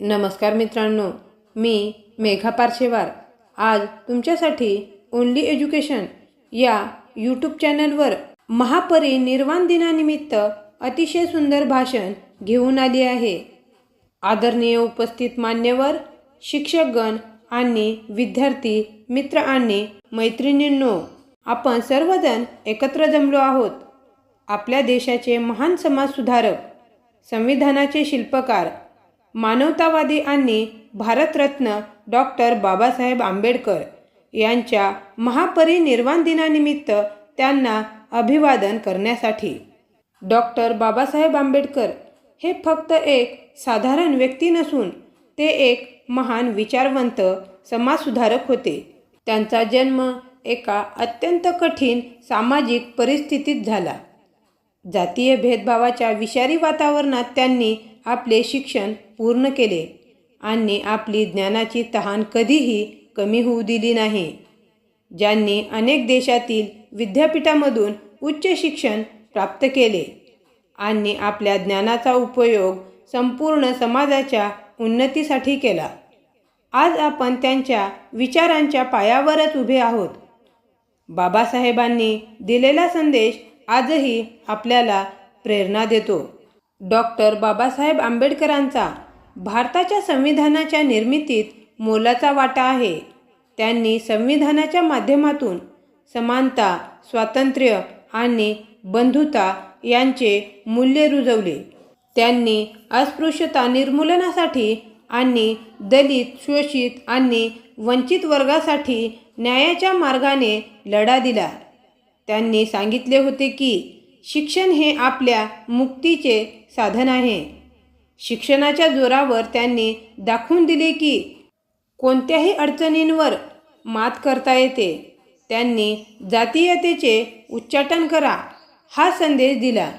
नमस्कार मित्रांनो मी मेघा पारशेवार. आज तुमच्यासाठी ओनली एज्युकेशन या यूट्यूब चॅनलवर महापरिनिर्वाण दिनानिमित्त अतिशय सुंदर भाषण घेऊन आली आहे. आदरणीय उपस्थित मान्यवर शिक्षकगण आणि विद्यार्थी मित्र आणि मैत्रिणींनो आपण सर्वजण एकत्र जमलो आहोत. आपल्या देशाचे महान समाजसुधारक संविधानाचे शिल्पकार मानवतावादी आणि भारतरत्न डॉक्टर बाबासाहेब आंबेडकर यांच्या महापरिनिर्वाण दिनानिमित्त त्यांना अभिवादन करण्यासाठी. डॉक्टर बाबासाहेब आंबेडकर हे फक्त एक साधारण व्यक्ती नसून ते एक महान विचारवंत समाजसुधारक होते. त्यांचा जन्म एका अत्यंत कठीण सामाजिक परिस्थितीत झाला. जातीय भेदभावाच्या विषारी वातावरणात त्यांनी आपले शिक्षण पूर्ण केले आणि आपली ज्ञानाची तहान कधीही कमी होऊ दिली नाही. ज्यांनी अनेक देशातील विद्यापीठामधून उच्च शिक्षण प्राप्त केले आणि आपल्या ज्ञानाचा उपयोग संपूर्ण समाजाच्या उन्नतीसाठी केला. आज आपण त्यांच्या विचारांच्या पायावरच उभे आहोत. बाबासाहेबांनी दिलेला संदेश आजही आपल्याला प्रेरणा देतो. डॉक्टर बाबासाहेब आंबेडकरांचा भारताच्या संविधानाच्या निर्मितीत मोलाचा वाटा आहे. त्यांनी संविधानाच्या माध्यमातून समानता स्वातंत्र्य आणि बंधुता यांचे मूल्य रुजवले. त्यांनी अस्पृश्यता निर्मूलनासाठी आणि दलित शोषित आणि वंचित वर्गासाठी न्यायाच्या मार्गाने लढा दिला. त्यांनी सांगितले होते की शिक्षण हे आपल्या मुक्तीचे साधन आहे. शिक्षणाच्या जोरावर त्यांनी दाखवून दिले की कोणत्याही अडचणींवर मात करता येते. त्यांनी जातीयतेचे उच्चाटन करा हा संदेश दिला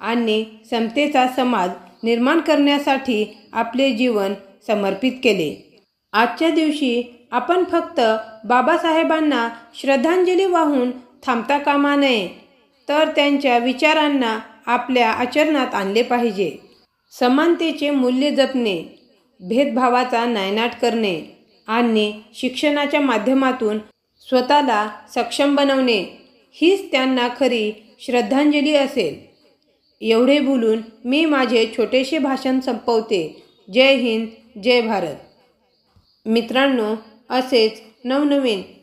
आणि समतेचा समाज निर्माण करण्यासाठी आपले जीवन समर्पित केले. आजच्या दिवशी आपण फक्त बाबासाहेबांना श्रद्धांजली वाहून थांबता कामा नये. तर त्यांच्या विचारांना आपल्या आचरणात आणले पाहिजे. समानतेचे मूल्य जपणे भेदभावाचा नायनाट करणे आणि शिक्षणाच्या माध्यमातून स्वतःला सक्षम बनवणे हीच त्यांना खरी श्रद्धांजली असेल. एवढे बोलून मी माझे छोटेसे भाषण संपवते. जय हिंद जय भारत. मित्रांनो असेच नवनवीन